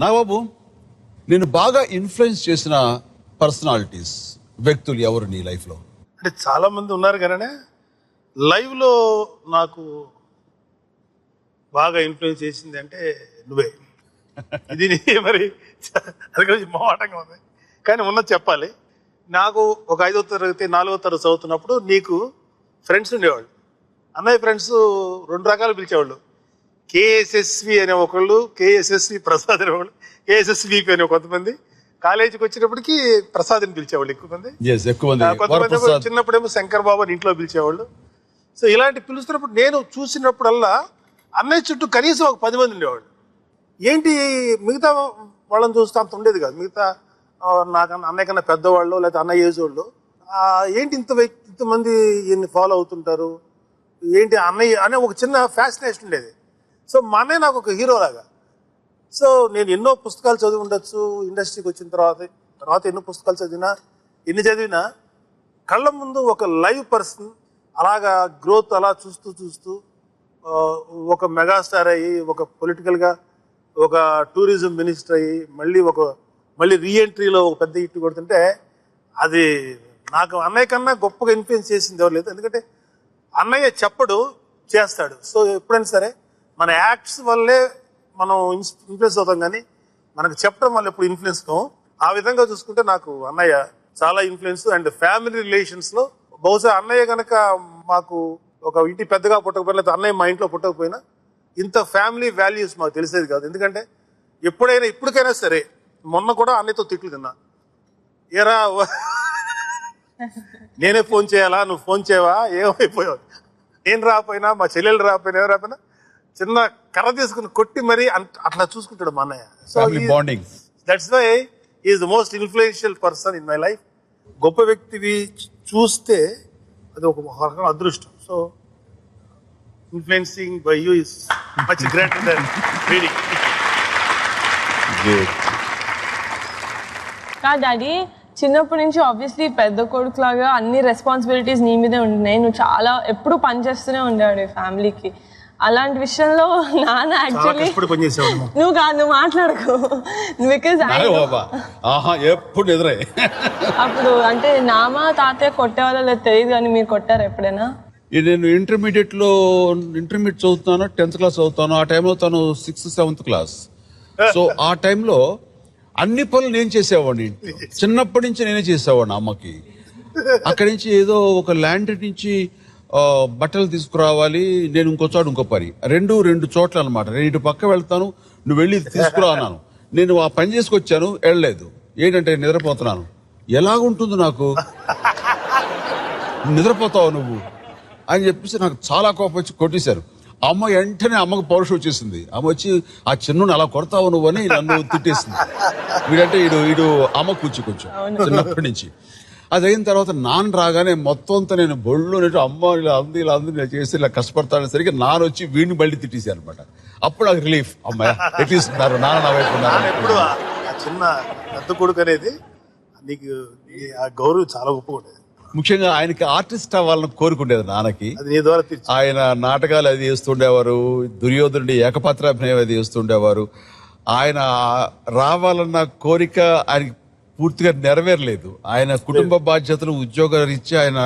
నాగబాబు నేను బాగా ఇన్ఫ్లుయెన్స్ చేసిన పర్సనాలిటీస్ వ్యక్తులు ఎవరు నీ లైఫ్లో అంటే చాలా మంది ఉన్నారు కానీ లైవ్లో నాకు బాగా ఇన్ఫ్లుయెన్స్ చేసింది అంటే నువ్వే. ఇది మరి అది కొంచెం మోహటంగా ఉంది. కానీ ఉన్నది చెప్పాలి. నాకు ఒక ఐదో తరగతి నాలుగో తరగతి చదువుతున్నప్పుడు నీకు ఫ్రెండ్స్ ఉండేవాళ్ళు. అన్నయ్య ఫ్రెండ్స్ రెండు రకాలు పిలిచేవాళ్ళు. కేఎస్ఎస్వి అనే ఒకళ్ళు కేఎస్ఎస్వి ప్రసాద్ అనేవాళ్ళు కేఎస్ఎస్విపి అనే కొంతమంది. కాలేజీకి వచ్చినప్పటికీ ప్రసాద్ అని పిలిచేవాళ్ళు ఎక్కువ మంది. కొంతమంది చిన్నప్పుడేమో శంకర్ బాబు అని ఇంట్లో పిలిచేవాళ్ళు. సో ఇలాంటి పిలుస్తున్నప్పుడు నేను చూసినప్పుడల్లా అన్నయ్య చుట్టూ కనీసం ఒక పది మంది ఉండేవాళ్ళు. ఏంటి మిగతా వాళ్ళని చూస్తే అంత ఉండేది కాదు. మిగతా నాకన్నా అన్నయ్య కన్నా పెద్దవాళ్ళు లేదా అన్నయ్య ఏజ్ వాళ్ళు ఏంటి ఇంత వ్యక్తి ఇంతమంది ఈయన్ని ఫాలో అవుతుంటారు? ఏంటి అన్నయ్య అనే ఒక చిన్న ఫ్యాసినేషన్ ఉండేది. సో మా అన్నయ్య నాకు ఒక హీరోలాగా సో నేను ఎన్నో పుస్తకాలు చదివి ఉండొచ్చు ఇండస్ట్రీకి వచ్చిన తర్వాత తర్వాత ఎన్నో పుస్తకాలు చదివినా ఎన్ని చదివినా కళ్ళ ముందు ఒక లైవ్ పర్సన్ అలాగా గ్రోత్ అలా చూస్తూ చూస్తూ ఒక మెగాస్టార్ అయ్యి ఒక పొలిటికల్గా ఒక టూరిజం మినిస్టర్ అయ్యి మళ్ళీ ఒక మళ్ళీ రీఎంట్రీలో ఒక పెద్ద ఇట్టు కొడుతుంటే అది నాకు అన్నయ్య కన్నా గొప్పగా ఇన్ఫ్లుయెన్స్ చేసింది ఎవరు లేదు. ఎందుకంటే అన్నయ్య చెప్పడు చేస్తాడు. సో ఎప్పుడైనా సరే మన యాక్ట్స్ వల్లే మనం ఇన్ఫ్లుయెన్స్ అవుతాం కానీ మనకు చెప్పడం వల్ల ఎప్పుడు ఇన్ఫ్లుయెన్స్ కావు. ఆ విధంగా చూసుకుంటే నాకు అన్నయ్య చాలా ఇన్ఫ్లుయెన్స్ అండ్ ఫ్యామిలీ రిలేషన్స్లో బహుశా అన్నయ్య కనుక మాకు ఒక ఇంటి పెద్దగా పుట్టకపోయినా అన్నయ్య మా ఇంట్లో పుట్టకపోయినా ఇంత ఫ్యామిలీ వాల్యూస్ మాకు తెలిసేది కాదు. ఎందుకంటే ఎప్పుడైనా ఇప్పటికైనా సరే మొన్న కూడా అన్నయ్యతో తిట్లు తిన్నా. ఏరా నేనే ఫోన్ చేయాలా? నువ్వు ఫోన్ చేయవా? ఏమైపోయావు? నేను రాకపోయినా? మా చెల్లెలు రాకపోయినా? ఎవరు రాకపోయినా? చిన్న కర్ర తీసుకుని కొట్టి మరీ అంట్- అట్లా చూసుకుంటాడు మా అన్నయ్య. So bonding that's why is the most influential person in my life గొప్ప వ్యక్తివి చూస్తే అది ఒక రకం అదృష్టం. So influencing by you is much greater than reading కా డాడీ చిన్నప్పటి నుంచి ఆబ్వియస్లీ పెద్ద కొడుకు లాగా అన్ని రెస్పాన్సిబిలిటీస్ నీ మీదే ఉంటున్నాయి. నువ్వు చాలా ఎప్పుడు పనిచేస్తూనే ఉండేవాడు ఫ్యామిలీకి అలాంటి విషయంలో నాన్న యాక్చువల్లీ నువ్వు కాదు నువ్వు మాట్లాడకు. బికాజ్ ఆహా ఎప్పుడు ఎదురై. అప్పుడు అంటే నామా తాతయ్య కొట్టేవాళ్ళో లేదు తెలియదు కానీ మీరు కొట్టారు ఎప్పుడైనా? ఇది నేను ఇంటర్మీడియట్లో ఇంటర్మీడియట్ చదువుతాను టెన్త్ క్లాస్ చదువుతాను ఆ టైంలో తను సిక్స్త్ సెవెంత్ క్లాస్ సో ఆ టైంలో అన్ని పనులు నేను చేసేవాడిని. చిన్నప్పటి నుంచి నేనే చేసేవాడిని అమ్మకి. అక్కడి నుంచి ఏదో ఒక ల్యాండ్ నుంచి బట్టలు తీసుకురావాలి నేను ఇంకో చోట ఇంకో పని. రెండు రెండు చోట్ల అనమాట నేను ఇటు పక్క వెళ్తాను నువ్వు వెళ్ళి తీసుకురా అన్నాను. నేను ఆ పని చేసుకొచ్చాను వెళ్ళలేదు. ఏంటంటే నిద్రపోతున్నాను. ఎలాగుంటుంది నాకు? నిద్రపోతావు నువ్వు? అని చెప్పేసి నాకు చాలా కోపం వచ్చి కొట్టేశారు. అమ్మ వెంటనే అమ్మకు పౌరుషం వచ్చేసింది. అమ్మ వచ్చి ఆ చిన్నుని అలా కొడతావు నువ్వు అని నన్ను తిట్టేసింది. వీడంటే ఇడు ఇడు అమ్మ కూర్చి కొంచెం చిన్నప్పటి నుంచి. అది అయిన తర్వాత నాన్న రాగానే మొత్తం అంతా నేను బొళ్ళు నెట్టు అమ్మ ఇలా అంది ఇలా అంది ఇలా చేసి ఇలా కష్టపడతాను సరికి నాన్న వచ్చి వీడిని మళ్ళీ తిట్టేశారు అనమాట అప్పుడు నాకు రిలీఫ్ అమ్మాయి ఎట్లీస్ట్ ఉన్నారు నాన్న నా వైపు ఉన్నారు. ఎప్పుడు ఆ చిన్న పెద్ద కొడుకు అనేది నీకు నీ ఆ గౌరవం చాలా ఉండేది ముఖ్యంగా ఆయనకి ఆర్టిస్ట్ అవ్వాలని కోరుకుండేది నాన్నకి. అది నీ ద్వారా తీర్చి ఆయన నాటకాలు అది చేస్తుండేవారు దుర్యోధనుడి ఏకపాత్రాభినయం అది చేస్తుండేవారు. ఆయన రావాలన్న కోరిక ఆయనకి పూర్తిగా నెరవేరలేదు. ఆయన కుటుంబ బాధ్యతలు ఉద్యోగ రీత్యా ఆయన